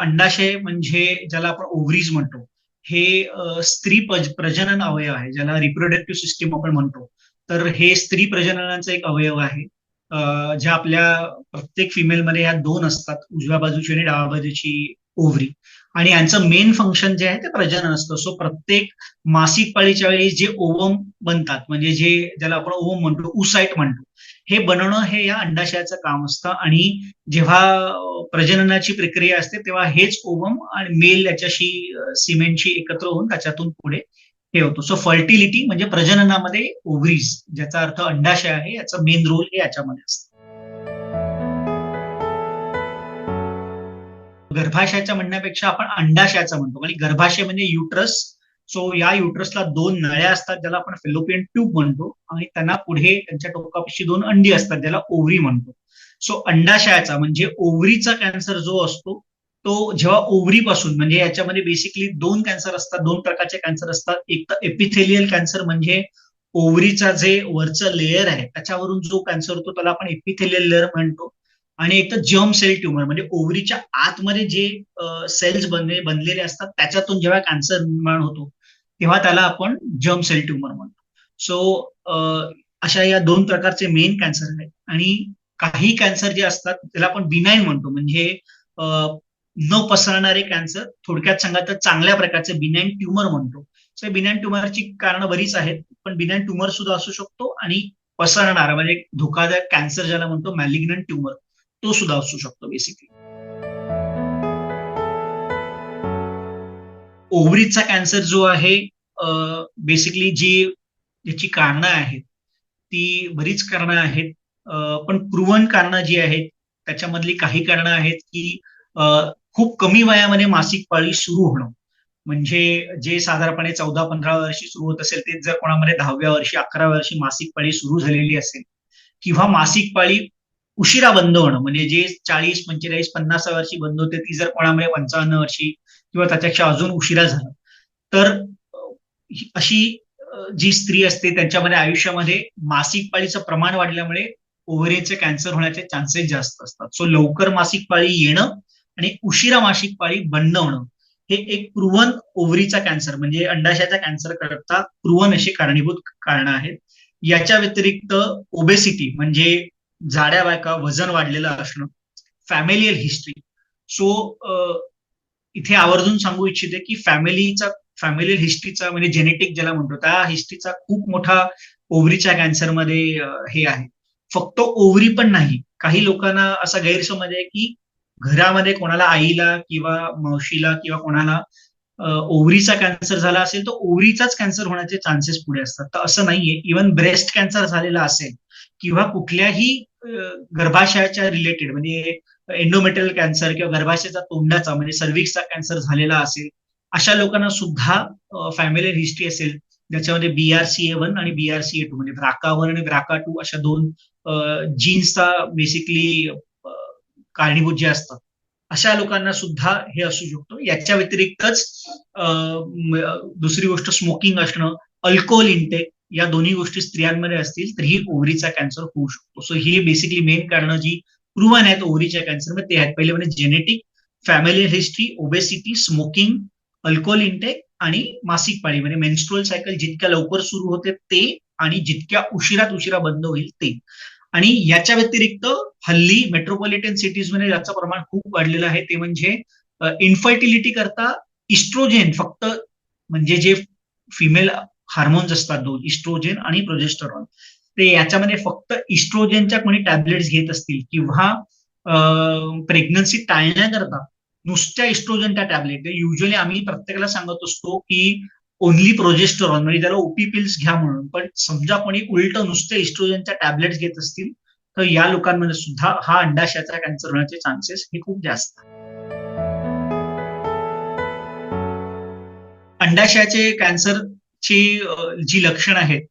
अंडाशय म्हणजे ज्याला आपण ओव्हरीज म्हणतो हे स्त्री प्रजनन अवयव आहे ज्याला रिप्रोडक्टिव्ह सिस्टीम आपण म्हणतो. तर हे स्त्री प्रजननाचा एक अवयव आहे. ज्या आपल्या प्रत्येक फिमेलमध्ये या दोन असतात उजव्या बाजूची आणि डाव्या बाजूची ओव्हरी. आणि यांचं मेन फंक्शन जे आहे ते प्रजनन असतं. सो प्रत्येक मासिक पाळीच्या वेळी जे ओवम बनतात म्हणजे जे ज्याला आपण ओवम म्हणतो उसाईट म्हणतो हे बनवणं हे या अंडाशयाचं काम असतं. आणि जेव्हा प्रजननाची प्रक्रिया असते तेव्हा हेच ओवम आणि मेल याच्याशी सिमेंटशी एकत्र होऊन त्याच्यातून पुढे हे होतो. सो फर्टिलिटी म्हणजे प्रजननामध्ये ओव्हरीज ज्याचा अर्थ अंडाशय आहे याचा मेन रोल हे याच्यामध्ये असतं. गर्भाशयाच्या म्हणण्यापेक्षा आपण अंडाशयाचा म्हणतो. आणि गर्भाशय म्हणजे युट्रस सो या युट्रसला दोन नळ्या असतात ज्याला आपण फेलोपियन ट्यूब म्हणतो आणि त्यांना पुढे त्यांच्या टोकापाशी दोन अंडी असतात ज्याला ओव्हरी म्हणतो. सो अंडाशयाचा म्हणजे ओव्हरीचा कॅन्सर जो असतो तो जेव्हा ओव्हरीपासून म्हणजे याच्यामध्ये बेसिकली दोन कॅन्सर असतात दोन प्रकारचे कॅन्सर असतात. एक तर एपिथेलियल कॅन्सर म्हणजे ओव्हरीचा जे वरचं लेअर आहे त्याच्यावरून जो कॅन्सर होतो त्याला आपण एपिथेलियल लेअर म्हणतो. आणि एक तर जर्म सेल ट्युमर म्हणजे ओव्हरीच्या आतमध्ये जे सेल्स बनले बनलेले असतात त्याच्यातून जेव्हा कॅन्सर निर्माण होतो तेव्हा त्याला आपण जर्म सेल ट्युमर म्हणतो. सो अशा या दोन प्रकारचे मेन कॅन्सर आहेत. आणि काही कॅन्सर जे असतात त्याला आपण बिनाईन म्हणतो. म्हणजे न पसरणारे कॅन्सर थोडक्यात सांगा तर चांगल्या प्रकारचे बिनाईन ट्युमर म्हणतो. सो बिनाईन ट्युमरची कारण बरीच आहेत पण बिनाईन ट्युमर सुद्धा असू शकतो आणि पसरणारा म्हणजे धोकादायक कॅन्सर ज्याला म्हणतो मॅलिग्नंट ट्युमर तो सुद्धा असू शकतो बेसिकली ओव्हरीजचा कॅन्सर जो आहे बेसिकली जी याची कारणं आहेत ती बरीच कारणं आहेत. पण प्रुवन कारणं जी आहेत त्याच्यामधली काही कारणं आहेत की खूप कमी वयामध्ये मासिक पाळी सुरू होणं. म्हणजे जे साधारणपणे चौदा पंधरा वर्षी सुरू होत असेल ते जर कोणामध्ये दहाव्या वर्षी अकरा वर्षी मासिक पाळी सुरू झालेली असेल किंवा मासिक पाळी उशिरा बंद होणं. म्हणजे जे चाळीस पंचेचाळीस पन्नास वर्षी बंद होते ती जर कोणामुळे पंचावन्न वर्षी किंवा त्याच्यापेक्षा अजून उशिरा झालं. तर अशी जी स्त्री असते त्यांच्यामध्ये आयुष्यामध्ये मासिक पाळीचं प्रमाण वाढल्यामुळे ओव्हरीचे कॅन्सर होण्याचे चान्सेस जास्त असतात. सो लवकर मासिक पाळी येणं आणि उशिरा मासिक पाळी बंद होणं हे एक प्रुवन ओव्हरीचा कॅन्सर म्हणजे अंडाशयाचा कॅन्सर करता प्रुवन अशी कारणीभूत कारण आहेत. याच्या व्यतिरिक्त ओबेसिटी म्हणजे जाड्या बायका वजन वाढलेलं असणं फॅमिलियल हिस्ट्री सो इथे आवर्जून सांगू इच्छिते की फॅमिलीचा फॅमिलियल हिस्ट्रीचा म्हणजे जेनेटिक ज्याला म्हणतो त्या हिस्ट्रीचा खूप मोठा ओव्हरीच्या कॅन्सरमध्ये हे आहे. फक्त ओव्हरी पण नाही. काही लोकांना असा गैरसमज आहे की घरामध्ये कोणाला आईला किंवा मावशीला किंवा कोणाला ओव्हरीचा कॅन्सर झाला असेल तर ओव्हरीचाच कॅन्सर होण्याचे चान्सेस पुढे असतात. तर असं नाहीये. इव्हन ब्रेस्ट कॅन्सर झालेला असेल किंवा कुठल्याही गर्भाशयाच्या रिलेटेड म्हणजे एंडोमेटल कॅन्सर किंवा गर्भाशयाचा तोंडाचा म्हणजे सर्विक्सचा कॅन्सर झालेला असेल अशा लोकांना सुद्धा फॅमिली हिस्ट्री असेल ज्याच्यामध्ये बीआरसी ए वन आणि बीआरसी ए टू म्हणजे ब्राका वन आणि ब्राका टू अशा दोन जीन्सचा बेसिकली कारणीभूत जे असतात अशा लोकांना सुद्धा हे असू शकतो. याच्या व्यतिरिक्तच दुसरी गोष्ट स्मोकिंग असणं अल्कोहोल इंटेक या दोन्ही गोष्टी स्त्रियांमध्ये असतील तर ही ओव्हरीचा कॅन्सर होऊ शकतो. सो ही बेसिकली मेन कारण जी प्रूव्हन आहेत ओव्हरीच्या कॅन्सर ते आहेत. पहिले म्हणजे genetic family history obesity smoking alcohol intake आणि मासिक पाळी. म्हणजे मेन्स्ट्रोल सायकल जितक्या लवकर सुरू होते ते आणि जितक्या उशिरात उशिरा बंद होईल ते. आणि याच्या व्यतिरिक्त हल्ली मेट्रोपॉलिटन सिटीजमध्ये याचं प्रमाण खूप वाढलेलं आहे ते म्हणजे इन्फर्टिलिटी करता इस्ट्रोजेन फक्त म्हणजे जे फिमेल हार्मोन्स असतात दोन इस्ट्रोजेन आणि प्रोजेस्टरॉन. ते याच्यामध्ये फक्त इस्ट्रोजेनच्या कोणी टॅबलेट्स घेत असतील किंवा प्रेग्नन्सी टाळण्याकरता नुसत्या इस्ट्रोजनच्या टॅबलेट युजली आम्ही प्रत्येकाला सांगत असतो की ओनली प्रोजेस्टरॉन म्हणजे त्याला ओपी पिल्स घ्या म्हणून. पण समजा कोणी उलट नुसते इस्ट्रोजनच्या टॅबलेट्स घेत असतील तर या लोकांमध्ये सुद्धा हा अंडाशयाचा कॅन्सर होण्याचे चान्सेस हे खूप जास्त अंडाशयाचे कॅन्सर ची जी लक्षणं आहेत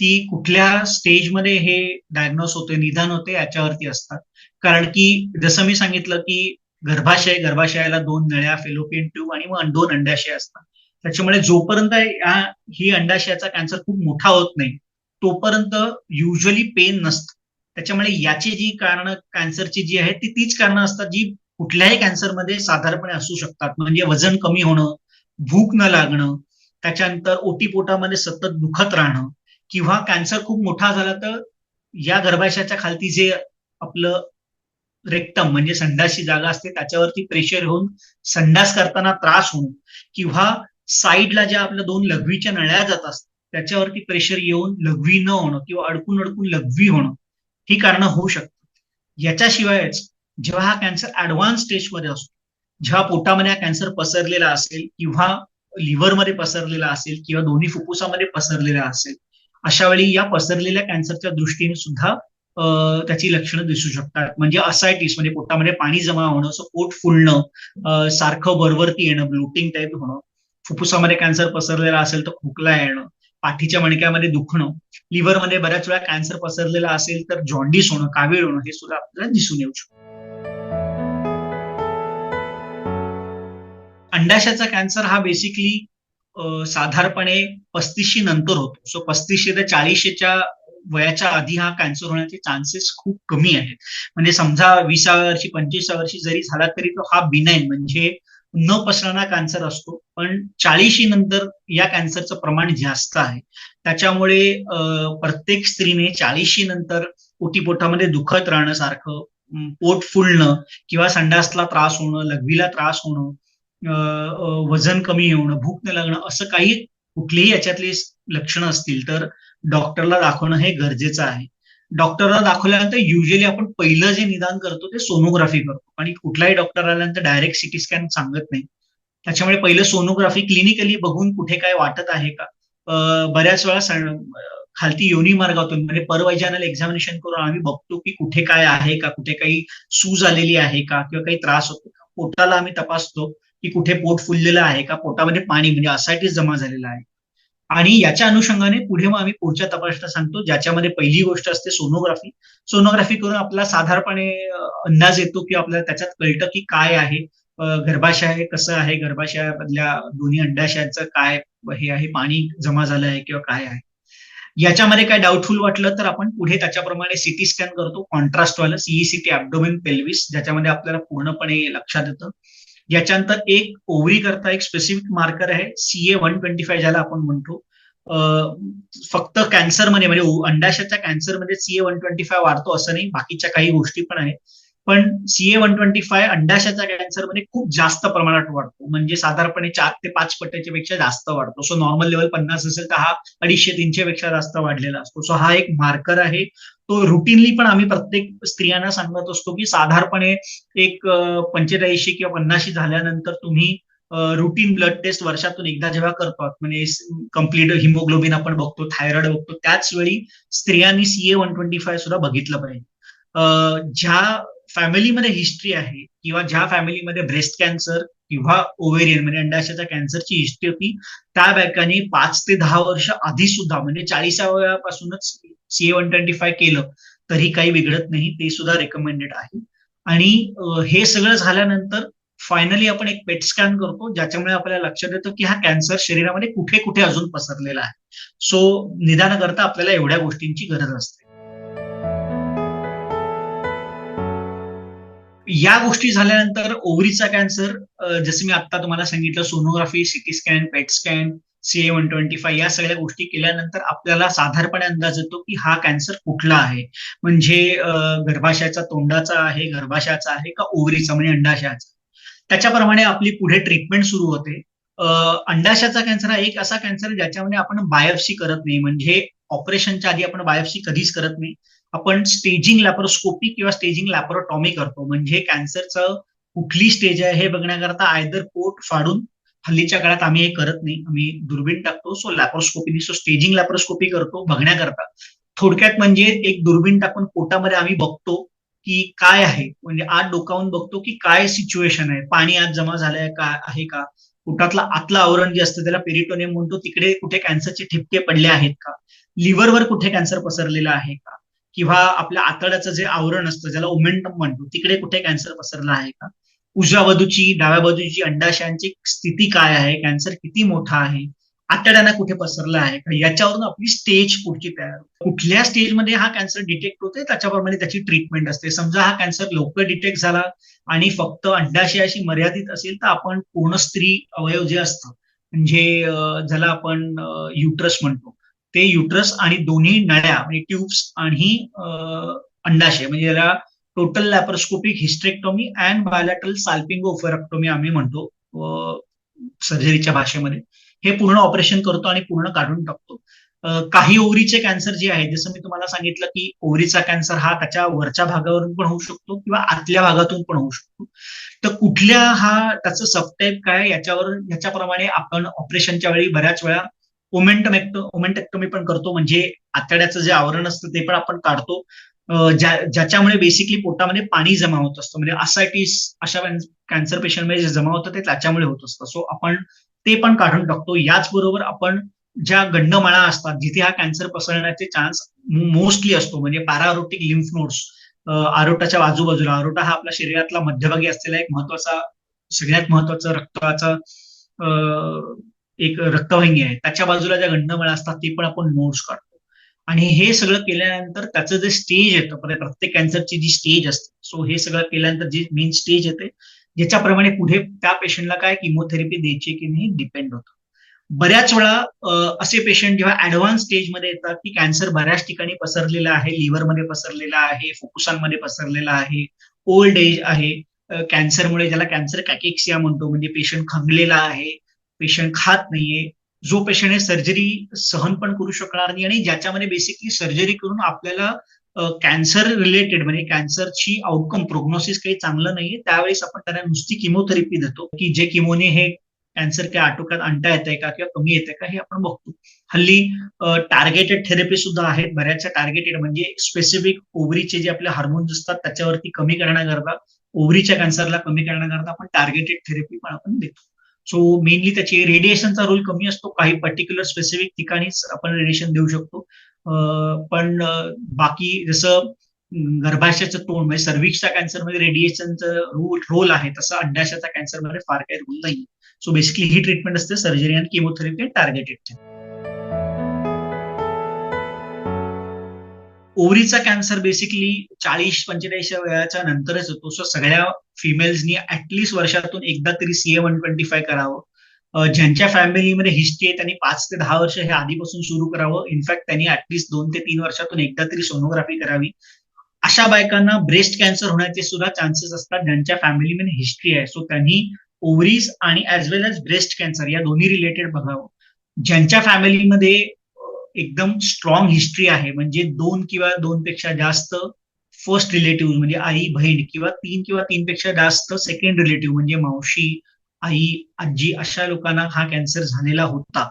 ती कुठल्या स्टेजमध्ये हे डायग्नोस होते निदान होते याच्यावरती असतात. कारण की जसं मी सांगितलं की गर्भाशय गर्भाशयाला दोन नळ्या फेलोपियन ट्यूब आणि मग दोन अंडाशय असतात. त्याच्यामुळे जोपर्यंत या ही अंडाशयाचा कॅन्सर खूप मोठा होत नाही तोपर्यंत युजली पेन नसतं. त्याच्यामुळे याची जी कारण कॅन्सरची जी आहेत ती तीच कारणं असतात जी कुठल्याही कॅन्सरमध्ये साधारणपणे असू शकतात. म्हणजे वजन कमी होणं भूक न लागणं त्याच्यानंतर ओटी पोटामध्ये सतत दुखत राहणं किंवा कॅन्सर खूप मोठा झाला तर या गर्भाशयाच्या खालती जे आपलं रेक्टम म्हणजे संडासची जागा असते त्याच्यावरती प्रेशर होऊन संडास करताना त्रास होणं किंवा साईडला ज्या आपल्या दोन लघवीच्या नळ्या जात असतात त्याच्यावरती प्रेशर येऊन लघवी न होणं किंवा अडकून अडकून लघवी होणं ही कारणं होऊ शकतात. याच्याशिवायच जेव्हा हा कॅन्सर ऍडव्हान्स स्टेजमध्ये असतो जेव्हा पोटामध्ये हा कॅन्सर पसरलेला असेल किंवा लिव्हरमध्ये पसरलेला असेल किंवा दोन्ही फुफ्फुसामध्ये पसरलेला असेल अशा वेळी या पसरलेल्या कॅन्सरच्या दृष्टीने सुद्धा त्याची लक्षणं दिसू शकतात. म्हणजे असायटीस म्हणजे पोटामध्ये पाणी जमा होणं पोट फुलणं सारखं वरवरती येणं ब्लुटिंग टाईप होणं फुफ्फुसामध्ये कॅन्सर पसरलेला असेल तर खोकला येणं पाठीच्या मणक्यामध्ये दुखणं लिव्हरमध्ये बऱ्याच वेळा कॅन्सर पसरलेला असेल तर जॉन्डिस होणं कावीळ होणं हे सुद्धा आपल्याला दिसून येऊ शकतं. अंडाशाचा कॅन्सर हा बेसिकली साधारणपणे पस्तीसशी नंतर होतो. सो पस्तीसशे ते चाळीसशेच्या वयाच्या आधी हा कॅन्सर होण्याचे चान्सेस खूप कमी आहेत. म्हणजे समजा विसाव्या वर्षी पंचवीसाव्या वर्षी जरी झाला तरी तो हा बिनाईन म्हणजे न पसरणारा कॅन्सर असतो. पण चाळीशी नंतर या कॅन्सरचं प्रमाण जास्त आहे. त्याच्यामुळे प्रत्येक स्त्रीने चाळीशी नंतर पोटामध्ये दुखत राहणं सारखं पोट फुलणं किंवा संडासला त्रास होणं लघवीला त्रास होणं वजन कमी होणं भूक न लागणं असं काही कुठलीही याच्यातली लक्षणं असतील तर डॉक्टरला दाखवणं हे गरजेचं आहे. डॉक्टरला दाखवल्यानंतर युजली आपण पहिलं जे निदान करतो ते सोनोग्राफी करतो. आणि कुठलाही डॉक्टर आल्यानंतर डायरेक्ट सिटी स्कॅन सांगत नाही. त्याच्यामुळे पहिलं सोनोग्राफी क्लिनिकली बघून कुठे काय वाटत आहे का? बऱ्याच वेळा खालती योनी मार्गातून म्हणजे परवैजानल एक्झामिनेशन करून आम्ही बघतो की कुठे काय आहे का? कुठे काही सूज आलेली आहे का? किंवा काही त्रास होतो का? पोटाला आम्ही तपासतो. की कुठे पोट फुललेलं आहे का? पोटामध्ये पाणी म्हणजे असायटीस जमा झालेला आहे. आणि याच्या अनुषंगाने पुढे मग आम्ही पुढच्या तपासण्या सांगतो ज्याच्यामध्ये पहिली गोष्ट असते सोनोग्राफी सोनोग्राफी करून आपला साधारणपणे अंदाज येतो की आपल्याला त्याच्यात कळतं की काय आहे गर्भाशय कसं आहे गर्भाशयामधल्या दोन्ही अंडाशयाचं काय हे आहे पाणी जमा झालं आहे किंवा काय आहे. याच्यामध्ये काय डाऊटफुल वाटलं तर आपण पुढे त्याच्याप्रमाणे सिटी स्कॅन करतो कॉन्ट्रास्टवालं सीईसीटी ऍबडोमेन पेल्विस ज्याच्यामध्ये आपल्याला पूर्णपणे लक्षात येतं. याच्यानंतर एक ओव्हरी करता एक स्पेसिफिक मार्कर आहे सीए वन ट्वेंटी फाय ज्याला आपण म्हणतो. फक्त कॅन्सरमध्ये म्हणजे अंडाशयाच्या कॅन्सरमध्ये सीए वन ट्वेंटी फाय वाढतो असं नाही बाकीच्या काही गोष्टी पण आहेत. पण सीए वन ट्वेंटी फाय अंडाशयाच्या कॅन्सरमध्ये खूप जास्त प्रमाणात वाढतो. म्हणजे साधारणपणे चार ते पाच पट्ट्याच्या पेक्षा जास्त वाढतो. सो नॉर्मल लेवल पन्नास असेल तर हा अडीचशे तीनशे पेक्षा जास्त वाढलेला असतो. सो हा एक मार्कर आहे. तो रुटीनली पण आम्ही प्रत्येक स्त्रियांना सांगत असतो की साधारणपणे एक पंचेचाळीसशे किंवा पन्नाशी झाल्यानंतर तुम्ही रुटीन ब्लड टेस्ट वर्षातून एकदा जेव्हा करतो म्हणजे कंप्लीट हिमोग्लोबिन आपण बघतो थायरॉइड बघतो त्याच वेळी स्त्रियांनी सीए वन ट्वेंटी फाय सुद्धा बघितलं पाहिजे. ज्या फॅमिलीमध्ये हिस्ट्री आहे किंवा ज्या फॅमिलीमध्ये ब्रेस्ट कॅन्सर किंवा ओव्हेरियन म्हणजे अंडाशयाच्या कॅन्सरची हिस्ट्री होती त्या बँकाने पाच ते दहा वर्ष आधी सुद्धा म्हणजे चाळीसाव्यापासूनच सीए वन ट्वेंटी फाय केलं तरी काही बिघडत नाही ते सुद्धा रेकमेंडेड आहे. आणि हे सगळं झाल्यानंतर फायनली आपण एक पेट स्कॅन करतो ज्याच्यामुळे आपल्याला लक्षात येतं की हा कॅन्सर शरीरामध्ये कुठे कुठे अजून पसरलेला आहे. सो निदान करता आपल्याला एवढ्या गोष्टींची गरज असते. या गोष्टी झाल्यानंतर ओव्हरीचा कॅन्सर जसं मी आता तुम्हाला सांगितलं sonography CT scan PET scan CA one twenty five या सगळ्या गोष्टी केल्यानंतर आपल्याला साधारणपणे अंदाज येतो की हा कॅन्सर कुठला आहे. म्हणजे गर्भाशयाचा तोंडाचा आहे गर्भाशयाचा आहे का ओव्हरीचा म्हणजे अंडाशयाचा? त्याच्याप्रमाणे आपली पुढे ट्रीटमेंट सुरू होते. अंडाशयाचा कॅन्सर हा एक असा कॅन्सर ज्याच्यामध्ये आपण बायोप्सी करत नाही. म्हणजे ऑपरेशनच्या आधी आपण बायोप्सी कधीच करत नाही. आपण स्टेजिंग लॅपरोस्कोपी किंवा स्टेजिंग लॅपरोटॉमी करतो. म्हणजे कॅन्सरचं कुठली स्टेज आहे हे बघण्याकरता आयदर पोट फाडून हल्लीच्या काळात आम्ही हे करत नाही. आम्ही दुर्बीण टाकतो. So laparoscopy so staging laparoscopy करतो बघण्याकरता. थोडक्यात म्हणजे एक दुर्बीण टाकून पोटामध्ये आम्ही बघतो की काय आहे. म्हणजे आत डोकावून बघतो की काय सिच्युएशन आहे. पाणी आत जमा झालंय का आहे का? पोटातलं आतलं आवरण जे असतं त्याला पेरिटोनियम म्हणतो. तिकडे कुठे कॅन्सरचे ठिपके पडले आहेत का? लिव्हरवर कुठे कॅन्सर पसरलेला आहे का? किंवा आपल्या आतड्याचं जे आवरण असतं ज्याला ओमेंटम म्हणतो तिकडे कुठे कॅन्सर पसरला आहे का? उजव्या बाजूची डाव्या बाजूची अंडाशयांची स्थिती काय आहे? कॅन्सर किती मोठा आहे? आतड्यांना कुठे पसरला आहे का? याच्यावरून आपली स्टेज पुढची तयार होते. कुठल्या स्टेजमध्ये हा कॅन्सर डिटेक्ट होते त्याच्याप्रमाणे त्याची ट्रीटमेंट असते. समजा हा कॅन्सर लवकर डिटेक्ट झाला आणि फक्त अंडाशयाशी मर्यादित असेल तर आपण पूर्ण स्त्री अवयव जे असतं म्हणजे ज्याला आपण युट्रस म्हणतो ते युट्रस आणि दोन्ही नळ्या म्हणजे ट्यूब्स आणि अंडाशय म्हणजे याला total laparoscopic hysterectomy and bilateral salpingoophorectomy आम्ही म्हणतो सर्जरीच्या भाषेमध्ये. हे पूर्ण ऑपरेशन करतो आणि पूर्ण काढून टाकतो. काही ओव्हरीचे कॅन्सर जे आहे जसं मी तुम्हाला सांगितलं की ओव्हरीचा कॅन्सर हा त्याच्या वरच्या भागावरून पण होऊ शकतो किंवा आतल्या भागातून पण होऊ शकतो. तर कुठल्या हा त्याचं सबटाईप काय याच्यावर याच्याप्रमाणे आपण ऑपरेशनच्या वेळी बऱ्याच वेळा ओमेंटम ओमेंटेक्टोमी पण करतो. म्हणजे आतड्याचं जे आवरण असतं ते पण आपण काढतो. ज्या ज्याच्यामुळे बेसिकली पोटामध्ये पाणी जमा होत असतं. म्हणजे असायटीस अशा कॅन्सर पेशंटमध्ये जे जमा होतं ते त्याच्यामुळे होत असतं. सो आपण ते पण काढून टाकतो. याचबरोबर आपण ज्या गंडमाळा असतात जिथे हा कॅन्सर पसरण्याचे चान्स मोस्टली असतो म्हणजे पॅरारोटिक लिम्फ नोड्स आरोटाच्या आजूबाजूला. आरोटा हा आपल्या शरीरातला मध्यभागी असलेला एक महत्त्वाचा सगळ्यात महत्त्वाचा रक्ताचा एक रक्तवाहिनी आहे. त्याच्या बाजूला ज्या गंडमाळा असतात ते पण आपण नोट्स काढतो. आणि हे सगळं केल्यानंतर त्याचं जे स्टेज येतं म्हणजे प्रत्येक कॅन्सरची जी स्टेज असते सो हे सगळं केल्यानंतर जी मेन स्टेज येते ज्याच्याप्रमाणे पुढे त्या पेशंटला काय किमोथेरपी द्यायची की नाही डिपेंड होतं. बऱ्याच वेळा असे पेशंट जेव्हा ऍडव्हान्स स्टेजमध्ये येतात की कॅन्सर बऱ्याच ठिकाणी पसरलेला आहे लिव्हरमध्ये पसरलेला आहे फुफ्फुसांमध्ये पसरलेला आहे ओल्ड एज आहे कॅन्सरमुळे ज्याला कॅन्सर कॅकेक्सिया म्हणतो म्हणजे पेशंट खंगलेला आहे पेशंट खात नाहीये जो पेशंट हे सर्जरी सहन पण करू शकणार नाही आणि ज्याच्यामध्ये बेसिकली सर्जरी करून आपल्याला कॅन्सर रिलेटेड म्हणजे कॅन्सरची आउटकम प्रोग्नोसिस काही चांगलं नाहीये त्यावेळेस आपण त्यांना नुसती किमोथेरपी देतो की जे किमोने हे कॅन्सर काय आटोक्यात आणता येते का किंवा कमी येते का हे आपण बघतो. हल्ली टार्गेटेड थेरपी सुद्धा आहेत बऱ्याचशा टार्गेटेड म्हणजे स्पेसिफिक ओव्हरीचे जे आपले हार्मोन्स असतात त्याच्यावरती कमी करण्याकरता ओव्हरीच्या कॅन्सरला कमी करण्याकरता आपण टार्गेटेड थेरपी पण आपण देतो. सो मेनली त्याची रेडिएशनचा रोल कमी असतो. काही पर्टिक्युलर स्पेसिफिक ठिकाणीच आपण रेडिएशन देऊ शकतो. पण बाकी जसं गर्भाशयाचं तोंड म्हणजे सर्विक्सच्या कॅन्सरमध्ये रेडिएशनचं रोल रोल आहे तसं अंडाशयाचा कॅन्सरमध्ये फार काही रोल नाही सो बेसिकली ही ट्रीटमेंट असते सर्जरी आणि केमोथेरपी टार्गेटेड ओव्हरीचा कॅन्सर बेसिकली चाळीस पंचेचाळीसच्या वेळाच्या नंतरच होतो. सो सगळ्या फिमेल्सनी ऍटलिस्ट वर्षातून एकदा तरी सीए वन ट्वेंटी फाय करावं. ज्यांच्या फॅमिलीमध्ये हिस्ट्री आहे त्यांनी पाच ते दहा वर्ष हे आधीपासून सुरू करावं. इनफॅक्ट त्यांनी ऍटलिस्ट दोन ते तीन वर्षातून एकदा तरी सोनोग्राफी करावी. अशा बायकांना ब्रेस्ट कॅन्सर होण्याचे सुद्धा चान्सेस असतात. ज्यांच्या फॅमिलीमध्ये हिस्ट्री आहे. सो त्यांनी ओव्हरीज आणि as well as breast cancer या दोन्ही रिलेटेड बघावं. ज्यांच्या फॅमिलीमध्ये एकदम स्ट्रॉंग हिस्ट्री आहे. म्हणजे दोन किंवा दोन पेक्षा जास्त फर्स्ट रिलेटिव्ह म्हणजे आई बहीण किंवा तीन किंवा तीन पेक्षा जास्त सेकंड रिलेटिव्ह म्हणजे मावशी आई आजी अशा लोकांना हा कॅन्सर झालेला होता.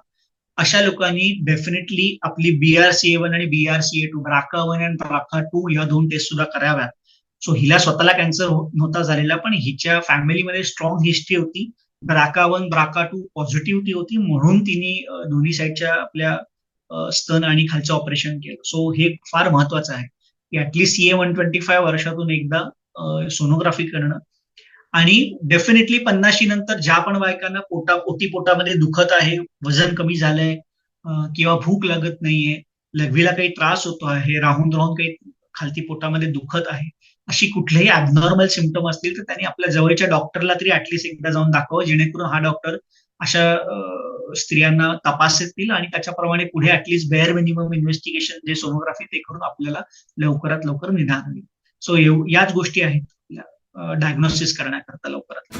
अशा लोकांनी डेफिनेटली आपली बीआरसीए वन आणि बीआरसीए टू ब्राका वन आणि ब्राका टू या दोन टेस्ट सुद्धा कराव्यात. सो हिला स्वतःला कॅन्सर हो, नव्हता झालेला पण हिच्या फॅमिलीमध्ये स्ट्रॉंग हिस्ट्री होती. BRCA one BRCA two positivity होती म्हणून तिने दोन्ही साईडच्या आपल्या स्तन आणि खालचं ऑपरेशन केलं. सो हे फार महत्वाचं आहे. की at least CA one twenty five वर्षातून एकदा सोनोग्राफी करणं. आणि डेफिनेटली पन्नाशी नंतर ज्या पण बायकांना पोटा पोटी पोटामध्ये दुखत आहे वजन कमी झालंय किंवा भूक लागत नाहीये लघवीला काही त्रास होतो आहे राहून राहून काही खालती पोटामध्ये दुखत आहे अशी कुठलेही ऍबनॉर्मल सिमटम असतील तर त्यांनी आपल्या जवळच्या डॉक्टरला तरी ऍटलीस्ट एकदा जाऊन दाखवावं जेणेकरून हा डॉक्टर अशा स्त्रियांना तपास येतील आणि त्याच्याप्रमाणे पुढे at least bare minimum investigation जे सोनोग्राफी ते करून आपल्याला लवकरात लवकर निदान होईल. सो याच गोष्टी आहेत. डायग्नोसिस करण्याकरता लवकरात